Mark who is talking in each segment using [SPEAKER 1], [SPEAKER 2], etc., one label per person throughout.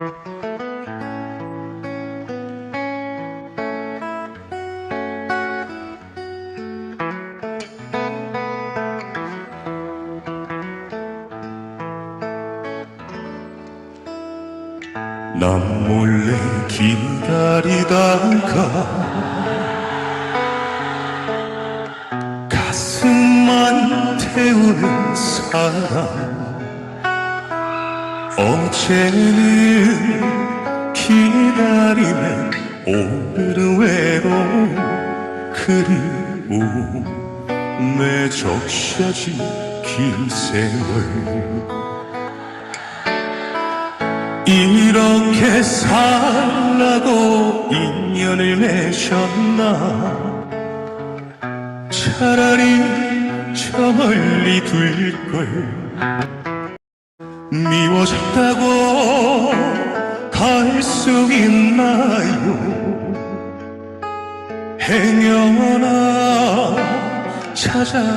[SPEAKER 1] 난 몰래 기다리다가 가슴만 태우는 사람 어제는 기다림에 오늘은 외로움 그리움 내 적셔진 긴 세월. 이렇게 살라고 인연을 맺었나? 차라리 저 멀리 둘걸 미워졌다고 갈 수 있나요? 행여나 찾아올까봐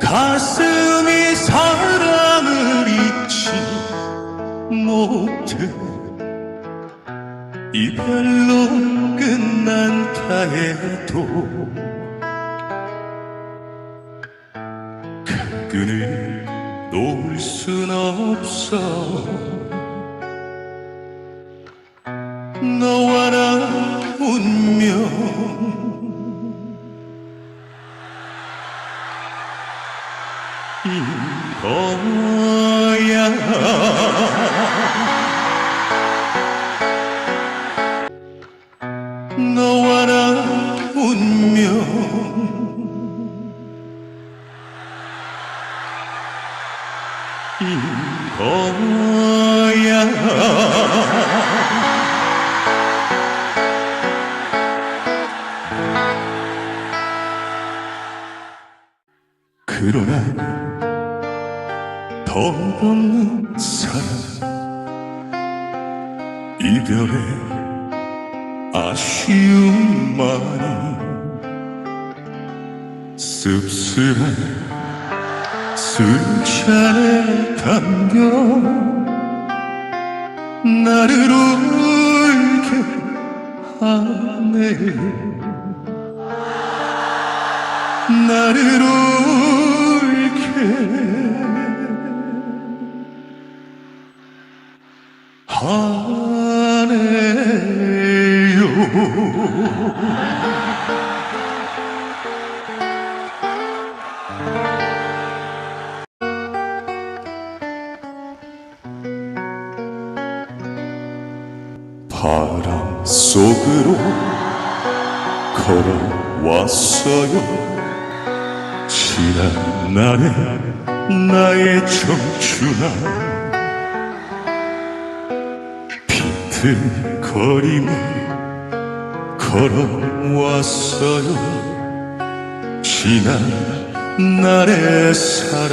[SPEAKER 1] 가슴이 사랑을 잊지 못해 이별로 끝난다 해도 끈을 놓을 순 없어. 너와 나 운명. 이거야 거야. 그러나 덧없는 사랑 이별의 아쉬움만이 씁쓸한 술잔에 담겨 나를 울게 하네. 나를 울게 하네요 바람 속으로 걸어왔어요. 지난 날의 나의 청춘아 비틀거리며 걸어왔어요. 지난 날의 사랑아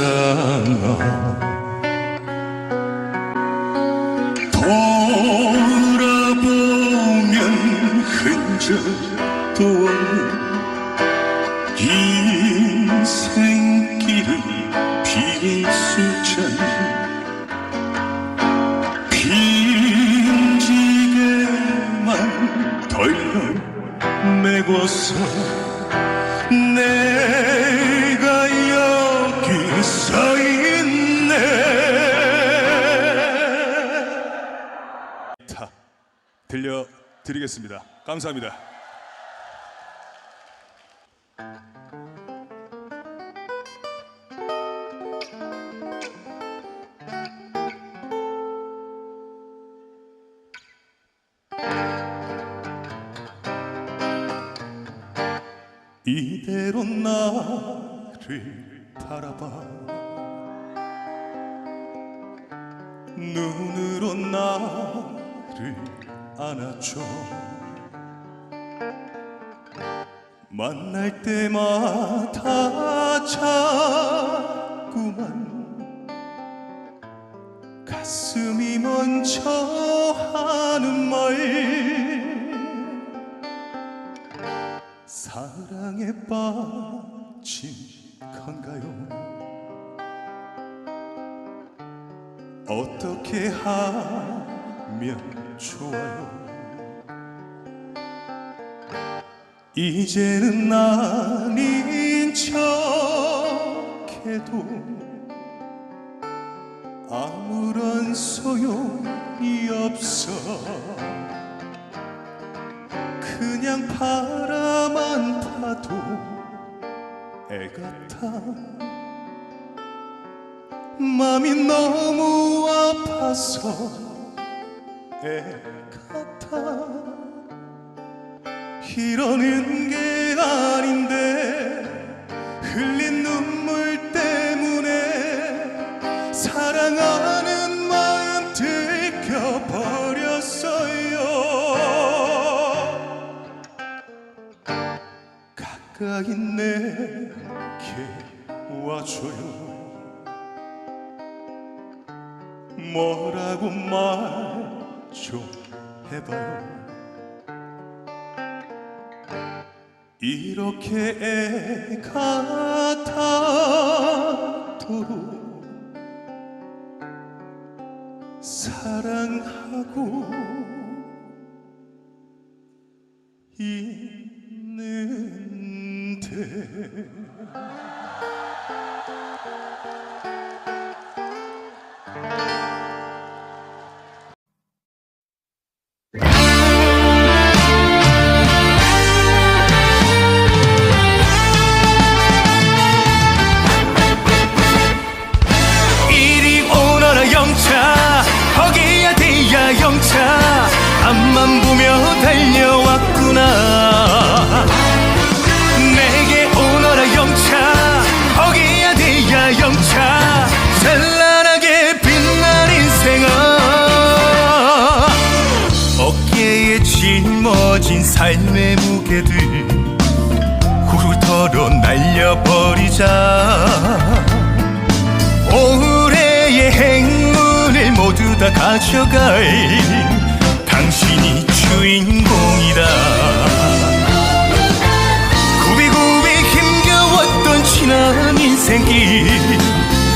[SPEAKER 1] 인생길을 빈 술잔 빈지게만 덜렁 메고서 내가 여기 서 있네.
[SPEAKER 2] 다 들려 드리겠습니다. 감사합니다.
[SPEAKER 1] 이대로 나를 바라봐 눈으로 나를 안아줘 만날 때마다 자꾸만. 가슴이 먼저 하는 말. 사랑에 빠진 건가요? 어떻게 하면 좋아요. 이제는 아닌 척해도 아무런 소용이 없어. 그냥 바라만 타도 애 같아 맘이 너무 아파서 애 같아. 이러는 게 아닌데 흘린 눈물 때문에 사랑하는 마음 들켜버렸어요. 가까이 내게 와줘요. 뭐라고 말좀 해봐요. 이렇게 애 같아도 사랑하고
[SPEAKER 2] 삶의 무게들 훑어로 날려버리자. 올해의 행운을 모두 다 가져갈 당신이 주인공이다. 구비구비 힘겨웠던 지난 인생길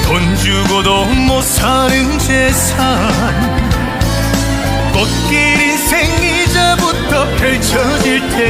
[SPEAKER 2] 돈 주고도 못 사는 재산. 꽃길 인생 이제부터 펼쳐질 테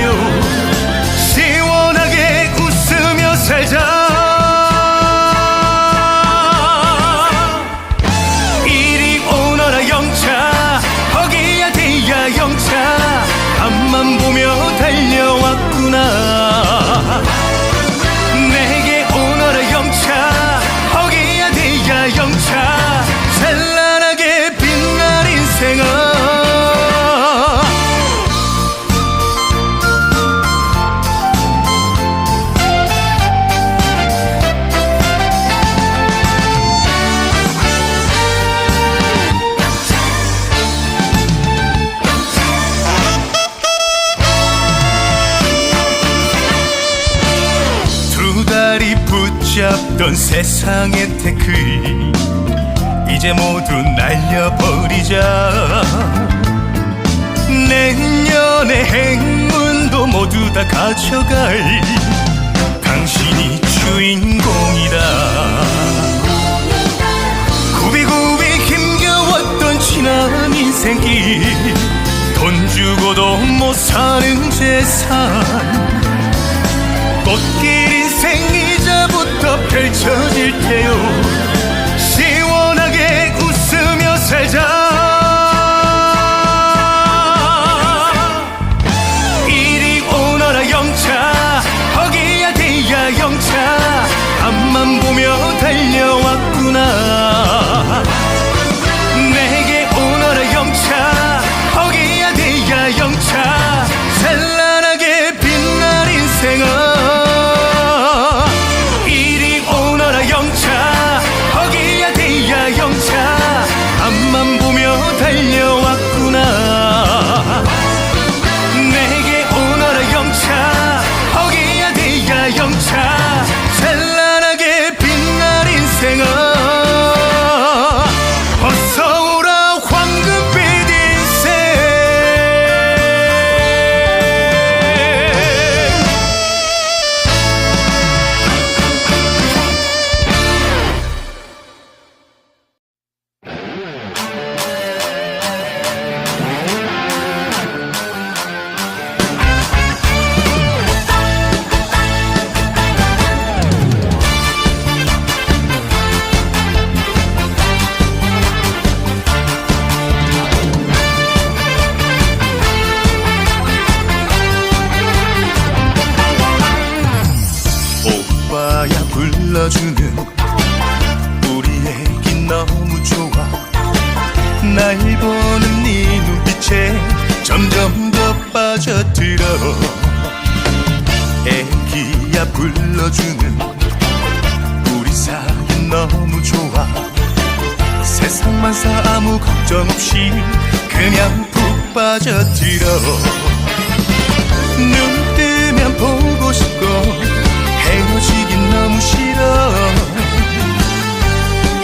[SPEAKER 2] 던 세상의 태클. 이제 모두 날려버리자. 내년의 행운도 모두 다 가져갈 당신이 주인공이다 구비구비 힘겨웠던 지난 인생길. 돈 주고도 못 사는 재산. 꽃길 인생 이제부터 펼쳐질 테요 불러주는 우리 사이 너무 좋아. 세상만 사 아무 걱정 없이 그냥 푹 빠져들어. 눈 뜨면 보고 싶고 헤어지긴 너무 싫어.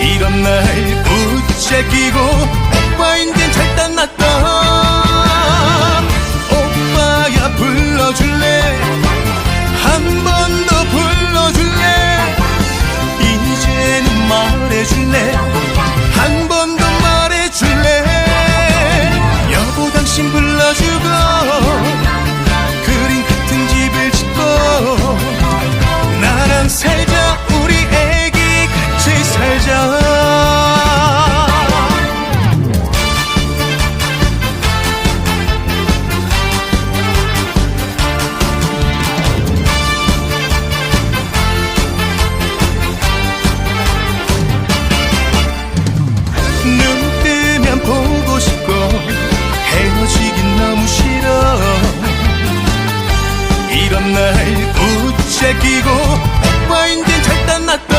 [SPEAKER 2] 이런 날 붙잡히고 오빠 인젠 절단 났다. 오빠야 불러줄래? 한 번더 날 붙잡히고 절단 났다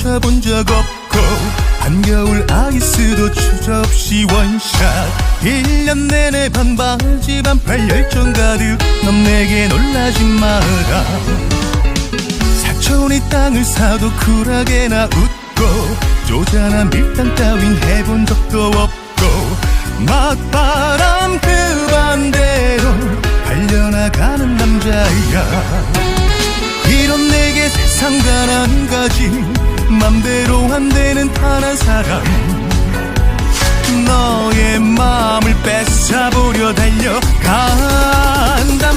[SPEAKER 2] 마셔본 적 없고 한겨울 아이스도 추접시 원샷. 1년 내내 반바지 반팔 열정 가득 넌 내게 놀라지 마라. 사촌이 땅을 사도 쿨하게나 웃고 쪼잔한 밀당 따윈 해본 적도 없고 맞바람 그 반대로 달려나가는 남자야. 이런 내게 세상 단한 가지 맘대로 안 되는 단한 사람. 너의 마음을 뺏어보려 달려간단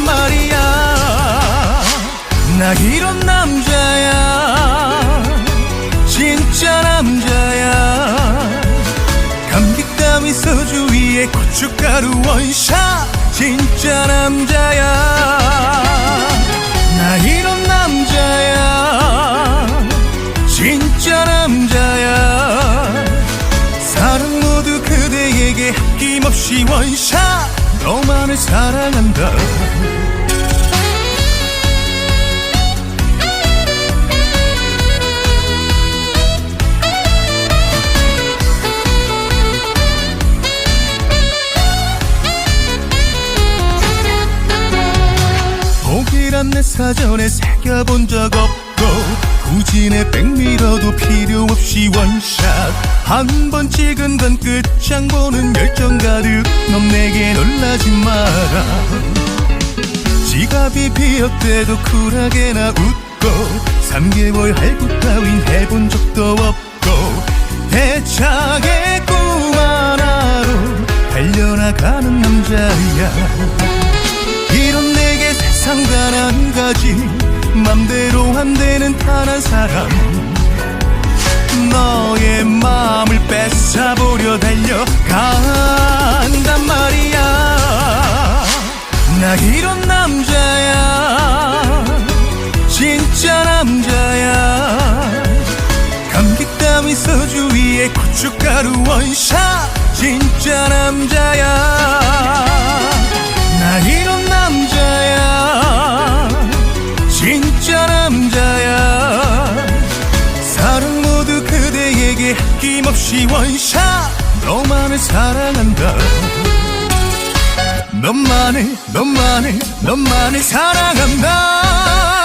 [SPEAKER 2] 말이야. 나 이런 남자야. 진짜 남자야. 감기 따위 소주 위에 고춧가루 원샷. 진짜 남자야 원샷 너만을 사랑한다. 독일한 내 사전에 새겨본 적 없고 굳이 내 백미러도 필요 없이 원샷 한 번 찍은 건 끝장 보는 열정 가득 넌 내게 놀라지 마라. 지갑이 비었대도 쿨하게나 웃고 3개월 할부 따윈 해본 적도 없고 대차게 꿈 하나로 달려나가는 남자야. 이런 내게 세상 단 한 가지. 맘대로 안 되는 단 한 사람 너의 마음을 뺏어보려 달려간단 말이야. 나 이런 남자야. 진짜 남자야. 감기 따위 소주 위에 고춧가루 원샷. 진짜 남자야. 나 이런 사랑한다. 너만을 너만을 너만을 사랑한다